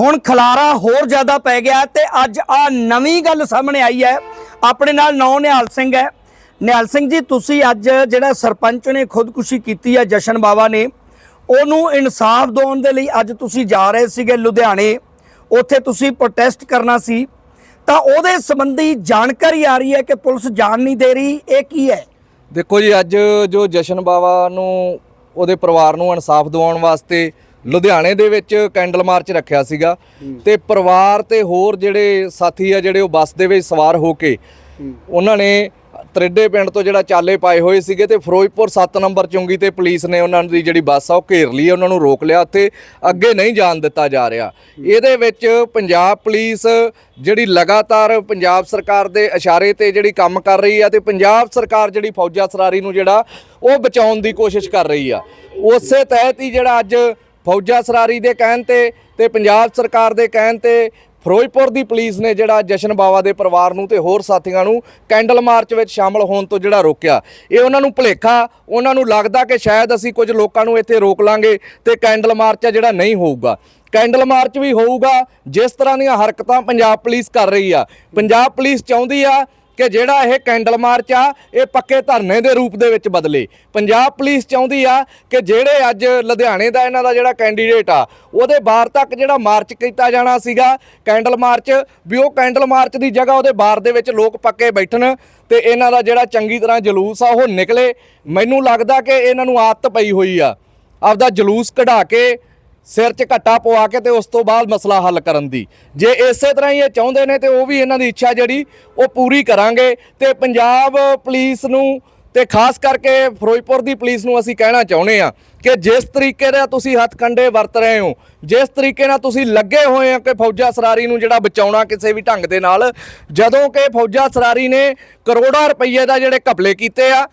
ਹੁਣ ਖਲਾਰਾ ਹੋਰ ਜ਼ਿਆਦਾ ਪੈ ਗਿਆ ਤੇ ਅੱਜ ਆ ਨਵੀਂ ਗੱਲ ਸਾਹਮਣੇ ਆਈ ਹੈ। ਆਪਣੇ ਨਾਲ ਨੌ ਨਿਹਾਲ ਸਿੰਘ ਹੈ। ਨਿਹਾਲ ਸਿੰਘ ਜੀ, ਤੁਸੀਂ ਅੱਜ ਜਿਹੜਾ ਸਰਪੰਚ ਨੇ ਖੁਦਕੁਸ਼ੀ ਕੀਤੀ ਹੈ ਜਸ਼ਨ ਬਾਵਾ ਨੇ, ਉਹਨੂੰ ਇਨਸਾਫ ਦਿਵਾਉਣ ਦੇ ਲਈ ਅੱਜ ਤੁਸੀਂ ਜਾ ਰਹੇ ਸੀਗੇ ਲੁਧਿਆਣੇ। ਉੱਥੇ ਤੁਸੀਂ ਪ੍ਰੋਟੈਸਟ ਕਰਨਾ ਸੀ। ਤਾਂ ਉਹਦੇ ਸੰਬੰਧੀ ਜਾਣਕਾਰੀ ਆ ਰਹੀ ਹੈ ਕਿ ਪੁਲਿਸ ਜਾਣ ਨਹੀਂ ਦੇ ਰਹੀ। ਇਹ ਕੀ ਹੈ? ਦੇਖੋ ਜੀ, ਅੱਜ ਜੋ ਜਸ਼ਨ ਬਾਵਾ ਨੂੰ ਉਹਦੇ ਪਰਿਵਾਰ ਨੂੰ ਇਨਸਾਫ ਦਿਵਾਉਣ ਵਾਸਤੇ ਲੁਧਿਆਣੇ ਦੇ ਵਿੱਚ ਕੈਂਡਲ ਮਾਰਚ ਰੱਖਿਆ ਸੀਗਾ ਤੇ ਪਰਿਵਾਰ ਤੇ ਹੋਰ ਜਿਹੜੇ ਸਾਥੀ ਆ ਜਿਹੜੇ ਉਹ ਬੱਸ ਦੇ ਵਿੱਚ ਸਵਾਰ ਹੋ ਕੇ ਉਹਨਾਂ ਨੇ ਤਰੇਡੇ ਪਿੰਡ ਤੋਂ ਜਿਹੜਾ ਚਾਲੇ ਪਾਏ ਹੋਏ ਸੀਗੇ ਤੇ ਫਿਰੋਜ਼ਪੁਰ 7 ਨੰਬਰ ਚੁੰਗੀ ਤੇ ਪੁਲਿਸ ਨੇ ਉਹਨਾਂ ਦੀ ਜਿਹੜੀ ਬੱਸ ਆ ਉਹ ਘੇਰ ਲਈ, ਉਹਨਾਂ ਨੂੰ ਰੋਕ ਲਿਆ ਉੱਥੇ ਅੱਗੇ ਨਹੀਂ ਜਾਣ ਦਿੱਤਾ ਜਾ ਰਿਹਾ। ਇਹਦੇ ਵਿੱਚ ਪੰਜਾਬ ਪੁਲਿਸ ਜਿਹੜੀ ਲਗਾਤਾਰ ਪੰਜਾਬ ਸਰਕਾਰ ਦੇ ਇਸ਼ਾਰੇ ਤੇ ਜਿਹੜੀ ਕੰਮ ਕਰ ਰਹੀ ਆ ਤੇ ਪੰਜਾਬ ਸਰਕਾਰ ਜਿਹੜੀ ਫੌਜਾ ਸਰਾਰੀ ਨੂੰ ਜਿਹੜਾ ਉਹ ਬਚਾਉਣ ਦੀ ਕੋਸ਼ਿਸ਼ ਕਰ ਰਹੀ ਆ। ਉਸੇ ਤਹਿਤ ਹੀ ਜਿਹੜਾ ਅੱਜ ਫੌਜਾ ਸਰਾਰੀ ਦੇ ਕਹਿਣ ਤੇ ਤੇ ਪੰਜਾਬ ਸਰਕਾਰ ਦੇ ਕਹਿਣ ਤੇ ਫਿਰੋਜ਼ਪੁਰ ਦੀ ਪੁਲਿਸ ਨੇ ਜਿਹੜਾ ਜਸ਼ਨ ਬਾਵਾ ਦੇ ਪਰਿਵਾਰ ਨੂੰ ਤੇ ਹੋਰ ਸਾਥੀਆਂ ਨੂੰ ਕੈਂਡਲ ਮਾਰਚ ਵਿੱਚ ਸ਼ਾਮਲ ਹੋਣ ਤੋਂ ਜਿਹੜਾ ਰੋਕਿਆ। ਇਹ ਉਹਨਾਂ ਨੂੰ ਭੁਲੇਖਾ, ਉਹਨਾਂ ਨੂੰ ਲੱਗਦਾ ਕਿ ਸ਼ਾਇਦ ਅਸੀਂ ਕੁਝ ਲੋਕਾਂ ਨੂੰ ਇੱਥੇ ਰੋਕ ਲਾਂਗੇ ਤੇ ਕੈਂਡਲ ਮਾਰਚ ਆ ਜਿਹੜਾ ਨਹੀਂ ਹੋਊਗਾ। ਕੈਂਡਲ ਮਾਰਚ ਵੀ ਹੋਊਗਾ, ਜਿਸ ਤਰ੍ਹਾਂ ਦੀਆਂ ਹਰਕਤਾਂ ਪੰਜਾਬ ਪੁਲਿਸ ਕਰ ਰਹੀ ਆ। ਪੰਜਾਬ ਪੁਲਿਸ ਚਾਹੁੰਦੀ ਆ ਕਿ ਜਿਹੜਾ ਇਹ ਕੈਂਡਲ ਮਾਰਚ ਆ, ਇਹ ਪੱਕੇ ਧਰਨੇ ਦੇ ਰੂਪ ਦੇ ਵਿੱਚ ਬਦਲੇ। ਪੰਜਾਬ ਪੁਲਿਸ ਚਾਹੁੰਦੀ ਆ ਕਿ ਜਿਹੜੇ ਅੱਜ ਲੁਧਿਆਣੇ ਦਾ ਇਹਨਾਂ ਦਾ ਜਿਹੜਾ ਕੈਂਡੀਡੇਟ ਆ, ਉਹਦੇ ਬਾਹਰ ਤੱਕ ਜਿਹੜਾ ਮਾਰਚ ਕੀਤਾ ਜਾਣਾ ਸੀਗਾ, ਕੈਂਡਲ ਮਾਰਚ, ਵੀ ਉਹ ਕੈਂਡਲ ਮਾਰਚ ਦੀ ਜਗ੍ਹਾ ਉਹਦੇ ਬਾਹਰ ਦੇ ਵਿੱਚ ਲੋਕ ਪੱਕੇ ਬੈਠਣ ਤੇ ਇਹਨਾਂ ਦਾ ਜਿਹੜਾ ਚੰਗੀ ਤਰ੍ਹਾਂ ਜਲੂਸ ਆ, ਉਹ ਨਿਕਲੇ। ਮੈਨੂੰ ਲੱਗਦਾ ਕਿ ਇਹਨਾਂ ਨੂੰ ਆਦਤ ਪਈ ਹੋਈ ਆ, ਆਪਦਾ ਜਲੂਸ ਕਢਾ ਕੇ ਸਿਰ 'ਚ ਘੱਟਾ ਪਵਾ ਕੇ ਤੇ ਉਸ ਤੋਂ ਬਾਅਦ ਮਸਲਾ ਹੱਲ ਕਰਨ ਦੀ। ਜੇ ਇਸੇ ਤਰ੍ਹਾਂ ਹੀ ਇਹ ਚਾਹੁੰਦੇ ਨੇ ਤੇ ਉਹ ਵੀ ਇਹਨਾਂ ਦੀ ਇੱਛਾ ਜਿਹੜੀ, ਉਹ ਪੂਰੀ ਕਰਾਂਗੇ ਤੇ ਪੰਜਾਬ ਪੁਲਿਸ ਨੂੰ ਤੇ ਖਾਸ ਕਰਕੇ ਫਿਰੋਜ਼ਪੁਰ ਦੀ ਪੁਲਿਸ ਨੂੰ ਅਸੀਂ ਕਹਿਣਾ ਚਾਹੁੰਦੇ ਆ ਕਿ ਜਿਸ ਤਰੀਕੇ ਦਾ ਤੁਸੀਂ ਹੱਥ ਕੰਡੇ ਵਰਤ ਰਹੇ ਹੋ, ਜਿਸ ਤਰੀਕੇ ਨਾਲ ਤੁਸੀਂ ਲੱਗੇ ਹੋਏ ਆ ਕਿ ਫੌਜਾ ਸਰਾਰੀ ਨੂੰ ਜਿਹੜਾ ਬਚਾਉਣਾ ਕਿਸੇ ਵੀ ਢੰਗ ਦੇ ਨਾਲ, ਜਦੋਂ ਕਿ ਫੌਜਾ ਸਰਾਰੀ ਨੇ ਕਰੋੜਾਂ ਰੁਪਏ ਦਾ ਜਿਹੜੇ ਘਪਲੇ ਕੀਤੇ ਆ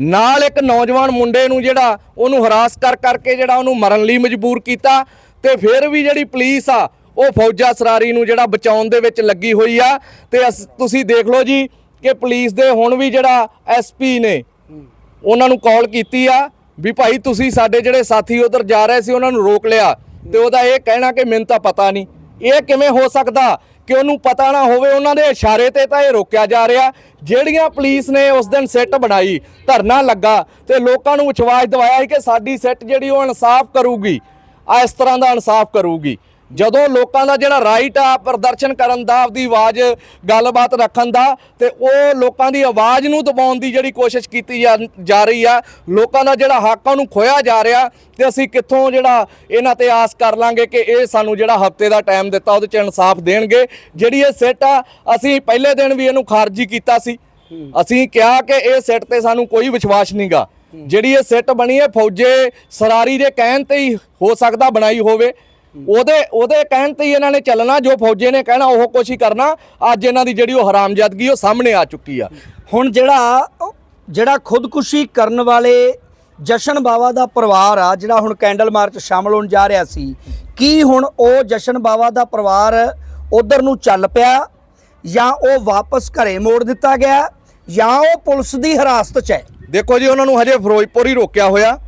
ਨਾਲ ਇੱਕ ਨੌਜਵਾਨ ਮੁੰਡੇ ਨੂੰ ਜਿਹੜਾ ਉਹਨੂੰ ਹਰਾਸ ਕਰ ਕਰਕੇ ਜਿਹੜਾ ਉਹਨੂੰ ਮਰਨ ਲਈ ਮਜਬੂਰ ਕੀਤਾ ਤੇ ਫਿਰ ਵੀ ਜਿਹੜੀ ਪੁਲਿਸ ਆ, ਉਹ ਫੌਜਾ ਸਰਾਰੀ ਨੂੰ ਜਿਹੜਾ ਬਚਾਉਣ ਦੇ ਵਿੱਚ ਲੱਗੀ ਹੋਈ ਆ। ਤੇ ਅਸ- ਤੁਸੀਂ ਦੇਖ ਲਓ ਜੀ ਕਿ ਪੁਲਿਸ ਦੇ ਹੁਣ ਵੀ ਜਿਹੜਾ ਐਸਪੀ ਨੇ ਉਹਨਾਂ ਨੂੰ ਕਾਲ ਕੀਤੀ ਆ ਵੀ ਭਾਈ ਤੁਸੀਂ ਸਾਡੇ ਜਿਹੜੇ ਸਾਥੀ ਉਧਰ ਜਾ ਰਹੇ ਸੀ, ਉਹਨਾਂ ਨੂੰ ਰੋਕ ਲਿਆ। ਤੇ ਉਹਦਾ ਇਹ ਕਹਿਣਾ ਕਿ ਮੈਨੂੰ ਤਾਂ ਪਤਾ ਨਹੀਂ। ਇਹ ਕਿਵੇਂ ਹੋ ਸਕਦਾ? ਕਿ ਉਹਨੂੰ ਪਤਾ ਨਾ ਹੋਵੇ, ਉਹਨਾਂ ਦੇ ਇਸ਼ਾਰੇ ਤੇ ਤਾਂ ਇਹ ਰੋਕਿਆ ਜਾ ਰਿਹਾ। ਜਿਹੜੀਆਂ ਪੁਲਿਸ ਨੇ ਉਸ ਦਿਨ ਸੈੱਟ ਬਣਾਈ, ਧਰਨਾ ਲੱਗਾ ਤੇ ਲੋਕਾਂ ਨੂੰ ਵਿਸ਼ਵਾਸ ਦਿਵਾਇਆ ਸੀ ਕਿ ਸਾਡੀ ਸੈੱਟ ਜਿਹੜੀ ਉਹ ਇਨਸਾਫ ਕਰੂਗੀ ਆ ਇਸ ਤਰ੍ਹਾਂ ਦਾ ਇਨਸਾਫ ਕਰੂਗੀ। ਜਦੋਂ ਲੋਕਾਂ ਦਾ ਜਿਹੜਾ ਰਾਈਟ ਆ ਪ੍ਰਦਰਸ਼ਨ ਕਰਨ ਦਾ, ਆਪਦੀ ਆਵਾਜ਼ ਗੱਲਬਾਤ ਰੱਖਣ ਦਾ, ਤੇ ਉਹ ਲੋਕਾਂ ਦੀ ਆਵਾਜ਼ ਨੂੰ ਦਬਾਉਣ ਦੀ ਜਿਹੜੀ ਕੋਸ਼ਿਸ਼ ਕੀਤੀ ਜਾ- ਜਾ ਰਹੀ ਆ, ਲੋਕਾਂ ਦਾ ਜਿਹੜਾ ਹੱਕ ਉਹਨੂੰ ਖੋਇਆ ਜਾ ਰਿਹਾ, ਤੇ ਅਸੀਂ ਕਿੱਥੋਂ ਜਿਹੜਾ ਇਹਨਾਂ ਤੇ ਆਸ ਕਰ ਲਾਂਗੇ ਕਿ ਇਹ ਸਾਨੂੰ ਜਿਹੜਾ ਹਫ਼ਤੇ ਦਾ ਟਾਈਮ ਦਿੱਤਾ, ਉਹਦੇ ਚ ਇਨਸਾਫ ਦੇਣਗੇ। ਜਿਹੜੀ ਇਹ ਸਿੱਟ ਆ, ਅਸੀਂ ਪਹਿਲੇ ਦਿਨ ਵੀ ਇਹਨੂੰ ਖਾਰਜੀ ਕੀਤਾ ਸੀ। ਅਸੀਂ ਕਿਹਾ ਕਿ ਇਹ ਸਿੱਟ ਤੇ ਸਾਨੂੰ ਕੋਈ ਵਿਸ਼ਵਾਸ ਨਹੀਂਗਾ ਜਿਹੜੀ ਇਹ ਸਿੱਟ ਬਣੀ ਹੈ, ਫੌਜੇ ਸਰਾਰੀ ਦੇ ਕਹਿਣ ਤੇ ਹੀ ਹੋ ਸਕਦਾ ਬਣਾਈ ਹੋਵੇ। ਉਹਦੇ ਉਹਦੇ ਕਹਿਣ ਤੇ ਹੀ ਇਹਨਾਂ ਨੇ ਚੱਲਣਾ, ਜੋ ਫੌਜੇ ਨੇ ਕਹਿਣਾ, ਉਹ ਕੁਛ ਹੀ ਕਰਨਾ। ਅੱਜ ਇਹਨਾਂ ਦੀ ਜਿਹੜੀ ਉਹ ਹਰਾਮਜ਼ਾਦਗੀ ਉਹ ਸਾਹਮਣੇ ਆ ਚੁੱਕੀ ਆ। ਹੁਣ ਜਿਹੜਾ ਜਿਹੜਾ ਖੁਦਕੁਸ਼ੀ ਕਰਨ ਵਾਲੇ ਜਸ਼ਨ ਬਾਵਾ ਦਾ ਪਰਿਵਾਰ ਆ, ਜਿਹੜਾ ਹੁਣ ਕੈਂਡਲ ਮਾਰਚ ਸ਼ਾਮਲ ਹੋਣ ਜਾ ਰਿਹਾ ਸੀ, ਕੀ ਹੁਣ ਉਹ ਜਸ਼ਨ ਬਾਵਾ ਦਾ ਪਰਿਵਾਰ ਉਧਰ ਨੂੰ ਚੱਲ ਪਿਆ, ਜਾਂ ਉਹ ਵਾਪਸ ਘਰੇ ਮੋੜ ਦਿੱਤਾ ਗਿਆ, ਜਾਂ ਉਹ ਪੁਲਿਸ ਦੀ ਹਿਰਾਸਤ 'ਚ ਹੈ? ਦੇਖੋ ਜੀ, ਉਹਨਾਂ ਨੂੰ ਹਜੇ ਫਿਰੋਜ਼ਪੁਰ ਹੀ ਰੋਕਿਆ ਹੋਇਆ।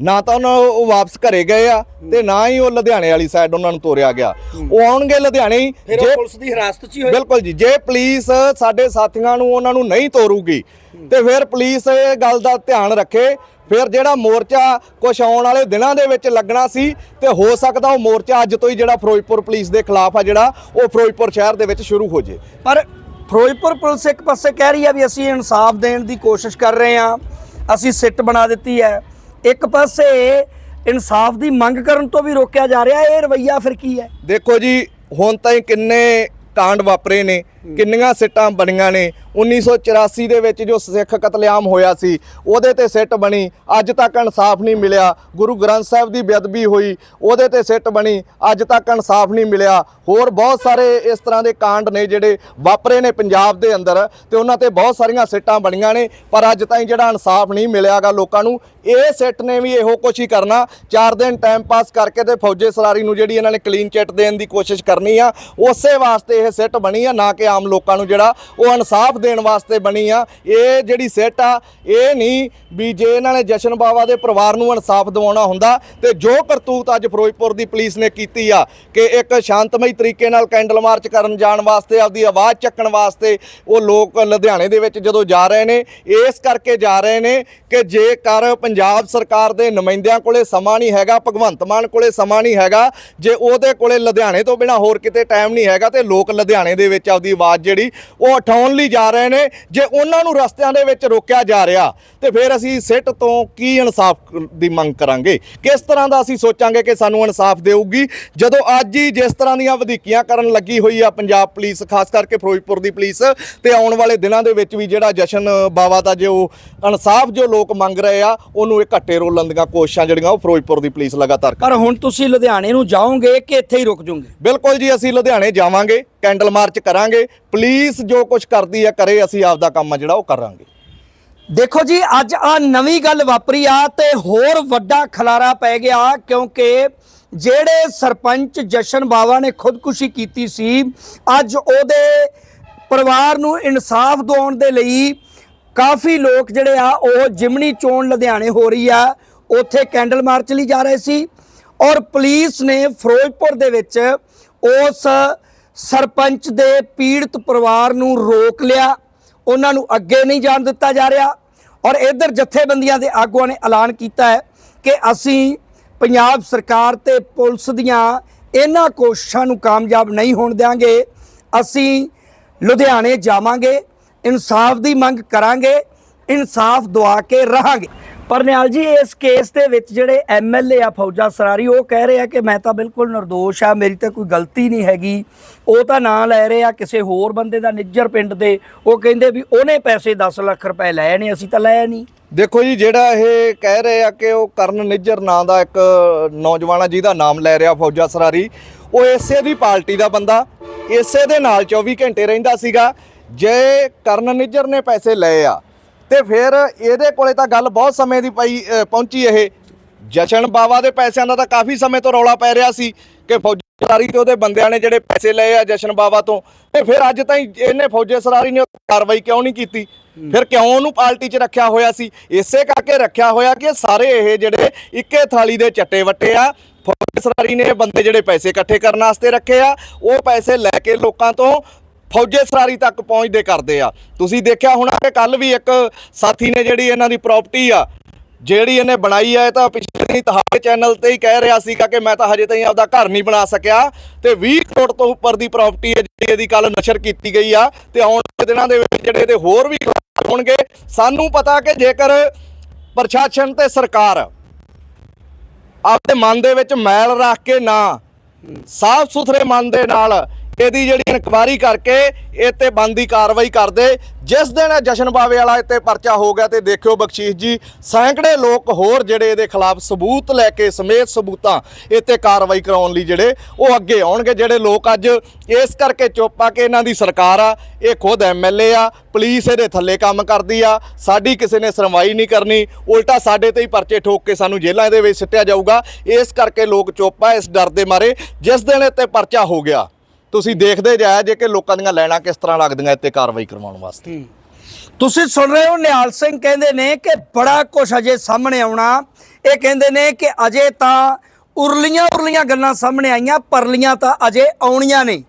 ਨਾ ਤਾਂ ਉਹਨਾਂ ਉਹ ਵਾਪਸ ਘਰੇ ਗਏ ਆ ਤੇ ਨਾ ਹੀ ਉਹ ਲੁਧਿਆਣੇ ਵਾਲੀ ਸਾਈਡ ਉਹਨਾਂ ਨੂੰ ਤੋਰਿਆ ਗਿਆ। ਉਹ ਆਉਣਗੇ ਲੁਧਿਆਣੇ ਜੇ ਪੁਲਿਸ ਦੀ ਹਿਰਾਸਤ 'ਚ ਹੀ ਬਿਲਕੁਲ ਜੀ ਜੇ ਪੁਲਿਸ ਸਾਡੇ ਸਾਥੀਆਂ ਨੂੰ ਉਹਨਾਂ ਨੂੰ ਨਹੀਂ ਤੋਰੂਗੀ ਤੇ ਫਿਰ ਪੁਲਿਸ ਇਹ ਗੱਲ ਦਾ ਧਿਆਨ ਰੱਖੇ ਫਿਰ ਜਿਹੜਾ ਮੋਰਚਾ ਕੁਝ ਆਉਣ ਵਾਲੇ ਦਿਨਾਂ ਦੇ ਵਿੱਚ ਲੱਗਣਾ ਸੀ ਤੇ ਹੋ ਸਕਦਾ ਉਹ ਮੋਰਚਾ ਅੱਜ ਤੋਂ ਹੀ ਜਿਹੜਾ ਫਿਰੋਜ਼ਪੁਰ ਪੁਲਿਸ ਦੇ ਖਿਲਾਫ ਆ ਜਿਹੜਾ ਉਹ ਫਿਰੋਜ਼ਪੁਰ ਸ਼ਹਿਰ ਦੇ ਵਿੱਚ ਸ਼ੁਰੂ ਹੋ ਜੇ। ਪਰ ਫਿਰੋਜ਼ਪੁਰ ਪੁਲਿਸ ਇੱਕ ਪਾਸੇ ਕਹਿ ਰਹੀ ਹੈ ਵੀ ਅਸੀਂ ਇਨਸਾਫ ਦੇਣ ਦੀ ਕੋਸ਼ਿਸ਼ ਕਰ ਰਹੇ ਹਾਂ ਅਸੀਂ ਸਿੱਟ ਬਣਾ ਦਿੱਤੀ ਹੈ ਇੱਕ ਪਾਸੇ ਇਨਸਾਫ ਦੀ ਮੰਗ ਕਰਨ ਤੋਂ ਵੀ ਰੋਕਿਆ ਜਾ ਰਿਹਾ, ਇਹ ਰਵਈਆ ਫਿਰ ਕੀ ਹੈ? ਦੇਖੋ ਜੀ, ਹੁਣ ਤਾਈਂ ਕਿੰਨੇ ਕਾਂਡ ਵਾਪਰੇ ਨੇ। ਕਿੰਨੀਆਂ ਸਿੱਟਾਂ ਬਣੀਆਂ ਨੇ? 1984 ਦੇ ਵਿੱਚ ਜੋ ਸਿੱਖ ਕਤਲੇਆਮ ਹੋਇਆ ਸੀ, ਉਹਦੇ ਤੇ ਸਿੱਟ ਬਣੀ। ਅੱਜ ਤੱਕ ਇਨਸਾਫ ਨਹੀਂ ਮਿਲਿਆ। ਗੁਰੂ ਗ੍ਰੰਥ ਸਾਹਿਬ ਦੀ ਬੇਅਦਬੀ ਹੋਈ, ਉਹਦੇ ਤੇ ਸਿੱਟ ਬਣੀ। ਅੱਜ ਤੱਕ ਇਨਸਾਫ ਨਹੀਂ ਮਿਲਿਆ। ਹੋਰ ਬਹੁਤ ਸਾਰੇ ਇਸ ਤਰ੍ਹਾਂ ਦੇ ਕਾਂਡ ਨੇ ਜਿਹੜੇ ਵਾਪਰੇ ਨੇ ਪੰਜਾਬ ਦੇ ਅੰਦਰ ਤੇ ਉਹਨਾਂ ਤੇ ਬਹੁਤ ਸਾਰੀਆਂ ਸਿੱਟਾਂ ਬਣੀਆਂ ਨੇ। ਪਰ ਅੱਜ ਤਾਈਂ ਜਿਹੜਾ ਇਨਸਾਫ ਨਹੀਂ ਮਿਲਿਆਗਾ ਲੋਕਾਂ ਨੂੰ, ਇਹ ਸਿੱਟ ਨੇ ਵੀ ਇਹੋ ਕੁਛ ਹੀ ਕਰਨਾ। ਚਾਰ ਦਿਨ ਟਾਈਮ ਪਾਸ ਕਰਕੇ ਤੇ ਫੌਜੇ ਸਲਾਰੀ ਨੂੰ ਜਿਹੜੀ ਇਹਨਾਂ ਨੇ ਕਲੀਨ ਚਿੱਟ ਦੇਣ ਦੀ ਕੋਸ਼ਿਸ਼ ਕਰਨੀ ਆ, ਉਸੇ ਵਾਸਤੇ ਇਹ ਸਿੱਟ ਬਣੀ ਆ, ਨਾ ਕਿ ਆਮ ਲੋਕਾਂ ਨੂੰ ਜਿਹੜਾ ਉਹ ਇਨਸਾਫ ਦੇਣ ਵਾਸਤੇ ਬਣੀ ਆ। ਇਹ ਜਿਹੜੀ ਸਿੱਟ ਆ, ਇਹ ਨਹੀਂ ਵੀ ਜੇ ਇਹਨਾਂ ਨੇ ਜਸ਼ਨ ਬਾਵਾ ਦੇ ਪਰਿਵਾਰ ਨੂੰ ਇਨਸਾਫ ਦਿਵਾਉਣਾ ਹੁੰਦਾ, ਤੇ ਜੋ ਕਰਤੂਤ ਅੱਜ ਫਿਰੋਜ਼ਪੁਰ ਦੀ ਪੁਲਿਸ ਨੇ ਕੀਤੀ ਆ ਕਿ ਇੱਕ ਸ਼ਾਂਤਮਈ ਤਰੀਕੇ ਨਾਲ ਕੈਂਡਲ ਮਾਰਚ ਕਰਨ ਜਾਣ ਵਾਸਤੇ, ਆਪਦੀ ਆਵਾਜ਼ ਚੱਕਣ ਵਾਸਤੇ ਉਹ ਲੋਕ ਲੁਧਿਆਣੇ ਦੇ ਵਿੱਚ ਜਦੋਂ ਜਾ ਰਹੇ ਨੇ, ਇਸ ਕਰਕੇ ਜਾ ਰਹੇ ਨੇ ਕਿ ਜੇਕਰ ਪੰਜਾਬ ਸਰਕਾਰ ਦੇ ਨੁਮਾਇੰਦਿਆਂ ਕੋਲੇ ਸਮਾਂ ਨਹੀਂ ਹੈਗਾ, ਭਗਵੰਤ ਮਾਨ ਕੋਲੇ ਸਮਾਂ ਨਹੀਂ ਹੈਗਾ, ਜੇ ਉਹਦੇ ਕੋਲੇ ਲੁਧਿਆਣੇ ਤੋਂ ਬਿਨਾ ਹੋਰ ਕਿਤੇ ਟਾਈਮ ਨਹੀਂ ਹੈਗਾ, ਤੇ ਲੋਕ ਲੁਧਿਆਣੇ ਦੇ ਵਿੱਚ ਆਪਦੀ ਆਵਾਜ਼ ਜਿਹੜੀ ਉਹ ਉਠਾਉਣ ਲਈ ਜਾ ਰਹੇ ਨੇ ਜੇ ਉਹਨਾਂ ਨੂੰ ਰਸਤਿਆਂ ਦੇ ਵਿੱਚ ਰੋਕਿਆ ਜਾ ਰਿਹਾ ਤੇ ਫਿਰ ਅਸੀਂ ਸਿੱਟ ਤੋਂ ਕੀ ਇਨਸਾਫ ਦੀ ਮੰਗ ਕਰਾਂਗੇ? ਕਿਸ ਤਰ੍ਹਾਂ ਦਾ ਅਸੀਂ ਸੋਚਾਂਗੇ ਕਿ ਸਾਨੂੰ ਇਨਸਾਫ ਦੇਊਗੀ? ਜਦੋਂ ਅੱਜ ਹੀ ਜਿਸ ਤਰ੍ਹਾਂ ਦੀਆਂ ਵਧੀਕੀਆਂ ਕਰਨ ਲੱਗੀ ਹੋਈ ਆ ਪੰਜਾਬ ਪੁਲਿਸ ਖਾਸ ਕਰਕੇ ਫਿਰੋਜ਼ਪੁਰ ਦੀ ਪੁਲਿਸ ਤੇ ਆਉਣ ਵਾਲੇ ਦਿਨਾਂ ਦੇ ਵਿੱਚ ਵੀ ਜਿਹੜਾ ਜਸ਼ਨ ਬਾਵਾ ਦਾ ਜੋ ਇਨਸਾਫ ਜੋ ਲੋਕ ਮੰਗ ਰਹੇ ਆ ਉਹਨੂੰ ਇਹ ਘੱਟੇ ਰੋਲਣ ਦੀਆਂ ਕੋਸ਼ਿਸ਼ਾਂ ਜਿਹੜੀਆਂ ਉਹ ਫਿਰੋਜ਼ਪੁਰ ਦੀ ਪੁਲਿਸ ਲਗਾਤਾਰ ਕਰ ਪਰ ਹੁਣ ਤੁਸੀਂ ਲੁਧਿਆਣੇ ਨੂੰ ਜਾਓਗੇ ਕਿ ਇੱਥੇ ਹੀ ਰੁਕ ਜਾਓਗੇ ਬਿਲਕੁਲ ਜੀ ਅਸੀਂ ਲੁਧਿਆਣੇ ਜਾਵਾਂਗੇ ਕੈਂਡਲ ਮਾਰਚ ਕਰਾਂਗੇ ਪੁਲਿਸ ਜੋ ਕੁਝ ਕਰਦੀ ਹੈ ਕਰੇ ਅਸੀਂ ਆਪਦਾ ਕੰਮ ਆ ਜਿਹੜਾ ਉਹ ਕਰਾਂਗੇ। ਦੇਖੋ ਜੀ, ਅੱਜ ਆ ਨਵੀਂ ਗੱਲ ਵਾਪਰੀ ਆ ਤੇ ਹੋਰ ਵੱਡਾ ਖਲਾਰਾ ਪੈ ਗਿਆ ਕਿਉਂਕਿ ਜਿਹੜੇ ਸਰਪੰਚ ਜਸ਼ਨ ਬਾਵਾ ਨੇ ਖੁਦਕੁਸ਼ੀ ਕੀਤੀ ਸੀ, ਅੱਜ ਉਹਦੇ ਪਰਿਵਾਰ ਨੂੰ ਇਨਸਾਫ ਦਿਵਾਉਣ ਦੇ ਲਈ ਕਾਫੀ ਲੋਕ ਜਿਹੜੇ ਆ, ਉਹ ਜਿਮਣੀ ਚੋਣ ਲੁਧਿਆਣੇ ਹੋ ਰਹੀ ਆ, ਉੱਥੇ ਕੈਂਡਲ ਮਾਰਚ ਲਈ ਜਾ ਰਹੇ ਸੀ ਔਰ ਪੁਲਿਸ ਨੇ ਫਿਰੋਜ਼ਪੁਰ ਦੇ ਵਿੱਚ ਉਸ ਸਰਪੰਚ ਦੇ ਪੀੜਤ ਪਰਿਵਾਰ ਨੂੰ ਰੋਕ ਲਿਆ, ਉਹਨਾਂ ਨੂੰ ਅੱਗੇ ਨਹੀਂ ਜਾਣ ਦਿੱਤਾ ਜਾ ਰਿਹਾ ਔਰ ਇਧਰ ਜਥੇਬੰਦੀਆਂ ਦੇ ਆਗੂਆਂ ਨੇ ਐਲਾਨ ਕੀਤਾ ਹੈ ਕਿ ਅਸੀਂ ਪੰਜਾਬ ਸਰਕਾਰ ਤੇ ਪੁਲਿਸ ਦੀਆਂ ਇਹਨਾਂ ਕੋਸ਼ਿਸ਼ਾਂ ਨੂੰ ਕਾਮਯਾਬ ਨਹੀਂ ਹੋਣ ਦੇਵਾਂਗੇ ਅਸੀਂ ਲੁਧਿਆਣੇ ਜਾਵਾਂਗੇ, ਇਨਸਾਫ ਦੀ ਮੰਗ ਕਰਾਂਗੇ, ਇਨਸਾਫ ਦਵਾ ਕੇ ਰਹਾਂਗੇ। ਪਰਨਿਆਲ ਜੀ, ਇਸ ਕੇਸ ਦੇ ਵਿੱਚ ਜਿਹੜੇ ਐਮਐਲਏ ਆ, ਫੌਜਾ ਸਰਾਰੀ, ਉਹ ਕਹਿ ਰਹੇ ਆ ਕਿ ਮੈਂ ਤਾਂ ਬਿਲਕੁਲ નિર્ਦੋਸ਼ ਆ, ਮੇਰੀ ਤਾਂ ਕੋਈ ਗਲਤੀ ਨਹੀਂ ਹੈਗੀ। ਉਹ ਤਾਂ ਨਾਂ ਲੈ ਰਹੇ ਆ ਕਿਸੇ ਹੋਰ ਬੰਦੇ ਦਾ ਨਿੱਜਰ ਪਿੰਡ ਦੇ। ਉਹ ਕਹਿੰਦੇ ਵੀ ਉਹਨੇ ਪੈਸੇ 10 ਲੱਖ ਰੁਪਏ ਲਏ ਨੇ, ਅਸੀਂ ਤਾਂ ਲਏ ਨਹੀਂ। ਦੇਖੋ ਜੀ, ਜਿਹੜਾ ਇਹ ਕਹਿ ਰਹੇ ਆ ਕਿ ਉਹ ਕਰਨ ਨਿੱਜਰ ਨਾਂ ਦਾ ਇੱਕ ਨੌਜਵਾਨ ਆ, ਜਿਹਦਾ ਨਾਮ ਲੈ ਰਿਹਾ ਫੌਜਾ ਸਰਾਰੀ, ਉਹ ਇਸੇ ਦੀ ਪਾਰਟੀ ਦਾ ਬੰਦਾ। ਇਸੇ ਦੇ ਨਾਲ 24 ਘੰਟੇ ਰਹਿੰਦਾ ਸੀਗਾ। ਜੇ ਕਰਨ ਨਿੱਜਰ ਨੇ ਪੈਸੇ ਲਏ ਆ ਤੇ ਫਿਰ ਇਹਦੇ ਕੋਲੇ ਤਾਂ ਗੱਲ ਬਹੁਤ ਸਮੇਂ ਦੀ ਪਈ ਪਹੁੰਚੀ ਇਹ। ਜਸ਼ਨ ਬਾਵਾ ਦੇ ਪੈਸਿਆਂ ਦਾ ਤਾਂ ਕਾਫੀ ਸਮੇਂ ਤੋਂ ਰੌਲਾ ਪੈ ਰਿਹਾ ਸੀ ਕਿ ਫੌਜੀ ਸਰਾਰੀ ਤੇ ਉਹਦੇ ਬੰਦਿਆਂ ਨੇ ਜਿਹੜੇ ਪੈਸੇ ਲਏ ਆ ਜਸ਼ਨ ਬਾਵਾ ਤੋਂ ਤੇ ਫਿਰ ਅੱਜ ਤਾਈਂ ਇਹਨੇ ਫੌਜੀ ਸਰਾਰੀ ਨੇ ਕਾਰਵਾਈ ਕਿਉਂ ਨਹੀਂ ਕੀਤੀ? ਫਿਰ ਕਿਉਂ ਉਹਨੂੰ ਪਾਰਟੀ 'ਚ ਰੱਖਿਆ ਹੋਇਆ ਸੀ? ਇਸੇ ਕਰਕੇ ਰੱਖਿਆ ਹੋਇਆ ਕਿ ਸਾਰੇ ਇਹ ਜਿਹੜੇ ਇੱਕੇ ਥਾਲੀ ਦੇ ਚੱਟੇ ਵੱਟੇ ਆ ਫੌਜੀ ਸਰਾਰੀ ਨੇ ਇਹ ਬੰਦੇ ਜਿਹੜੇ ਪੈਸੇ ਇਕੱਠੇ ਕਰਨ ਵਾਸਤੇ ਰੱਖੇ ਆ ਉਹ ਪੈਸੇ ਲੈ ਕੇ ਲੋਕਾਂ ਤੋਂ ਫੌਜੇ ਸਰਾਰੀ ਤੱਕ ਪਹੁੰਚਦੇ ਕਰਦੇ ਆ। ਤੁਸੀਂ ਦੇਖਿਆ ਹੋਣਾ ਕਿ ਕੱਲ ਵੀ ਇੱਕ ਸਾਥੀ ਨੇ ਜਿਹੜੀ ਇਹਨਾਂ ਦੀ ਪ੍ਰਾਪਰਟੀ ਆ, ਜਿਹੜੀ ਇਹਨੇ ਬਣਾਈ ਹੈ ਇਹ ਤਾਂ ਪਿਛਲੇ ਦਿਨੀ ਤੁਹਾਡੇ ਚੈਨਲ ਤੇ ਹੀ ਕਹਿ ਰਿਹਾ ਸੀਗਾ ਕਿ ਮੈਂ ਤਾਂ ਹਜੇ ਤਾਈਂ ਆਪਦਾ ਘਰ ਨਹੀਂ ਬਣਾ ਸਕਿਆ। ਤੇ 20 ਕਰੋੜ ਤੋਂ ਉੱਪਰ ਦੀ ਪ੍ਰਾਪਰਟੀ ਹੈ ਜਿਹੜੀ ਇਹਦੀ ਕੱਲ ਨਸ਼ਰ ਕੀਤੀ ਗਈ ਆ। ਤੇ ਆਉਣ ਵਾਲੇ ਦਿਨਾਂ ਦੇ ਵਿੱਚ ਜਿਹੜੇ ਇਹਦੇ ਹੋਰ ਵੀ ਹੋਣਗੇ, ਸਾਨੂੰ ਪਤਾ ਕਿ ਜੇਕਰ ਪ੍ਰਸ਼ਾਸਨ ਤੇ ਸਰਕਾਰ ਆਪਦੇ ਮਨ ਦੇ ਵਿੱਚ ਮੈਲ ਰੱਖ ਕੇ ਨਾ ਸਾਫ਼ ਸੁਥਰੇ ਮਨ ਦੇ ਨਾਲ ਇਹਦੀ ਜਿਹੜੀ ਇਨਕੁਆਰੀ ਕਰਕੇ ਇਹ ਤੇ ਬੰਦੀ ਕਾਰਵਾਈ ਕਰਦੇ। ਜਿਸ ਦਿਨ ਜਸ਼ਨ ਬਾਵੇ ਵਾਲਾ ਇੱਥੇ ਪਰਚਾ ਹੋ ਗਿਆ ਤੇ ਦੇਖਿਓ ਬਖਸ਼ੀਸ਼ ਜੀ, ਸੈਂਕੜੇ ਲੋਕ ਹੋਰ ਜਿਹੜੇ ਇਹਦੇ ਖਿਲਾਫ ਸਬੂਤ ਲੈ ਕੇ ਸਮੇਤ ਸਬੂਤਾਂ ਇੱਥੇ ਕਾਰਵਾਈ ਕਰਾਉਣ ਲਈ ਜਿਹੜੇ ਉਹ ਅੱਗੇ ਆਉਣਗੇ। ਜਿਹੜੇ ਲੋਕ ਅੱਜ ਇਸ ਕਰਕੇ ਚੁੱਪ ਆ ਕਿ ਇਹਨਾਂ ਦੀ ਸਰਕਾਰ ਆ, ਇਹ ਖੁਦ ਐਮਐਲਏ ਆ, ਪੁਲਿਸ ਇਹਦੇ ਥੱਲੇ ਕੰਮ ਕਰਦੀ ਆ, ਸਾਡੀ ਕਿਸੇ ਨੇ ਸੁਣਵਾਈ ਨਹੀਂ ਕਰਨੀ, ਉਲਟਾ ਸਾਡੇ ਤੇ ਹੀ ਪਰਚੇ ਠੋਕ ਕੇ ਸਾਨੂੰ ਜੇਲ੍ਹਾਂ ਦੇ ਵਿੱਚ ਸਿੱਟਿਆ ਜਾਊਗਾ। ਇਸ ਕਰਕੇ ਲੋਕ ਚੁੱਪ ਆ, ਇਸ ਡਰ ਦੇ ਮਾਰੇ। ਜਿਸ ਦਿਨ ਇੱਥੇ ਪਰਚਾ ਹੋ ਗਿਆ ਤੁਸੀਂ ਦੇਖਦੇ ਜਾਇਆ ਜੇ ਕਿ ਲੋਕਾਂ ਦੀਆਂ ਲੈਣਾ ਕਿਸ ਤਰ੍ਹਾਂ ਲੱਗਦੀਆਂ ਇੱਥੇ ਕਾਰਵਾਈ ਕਰਵਾਉਣ ਵਾਸਤੇ। ਤੁਸੀਂ ਸੁਣ ਰਹੇ ਹੋ ਨਿਹਾਲ ਸਿੰਘ, ਕਹਿੰਦੇ ਨੇ ਕਿ ਬੜਾ ਕੁਝ ਅਜੇ ਸਾਹਮਣੇ ਆਉਣਾ। ਇਹ ਕਹਿੰਦੇ ਨੇ ਕਿ ਅਜੇ ਤਾਂ ਉਰਲੀਆਂ ਉਰਲੀਆਂ ਗੱਲਾਂ ਸਾਹਮਣੇ ਆਈਆਂ, ਪਰਲੀਆਂ ਤਾਂ ਅਜੇ ਆਉਣੀਆਂ ਨੇ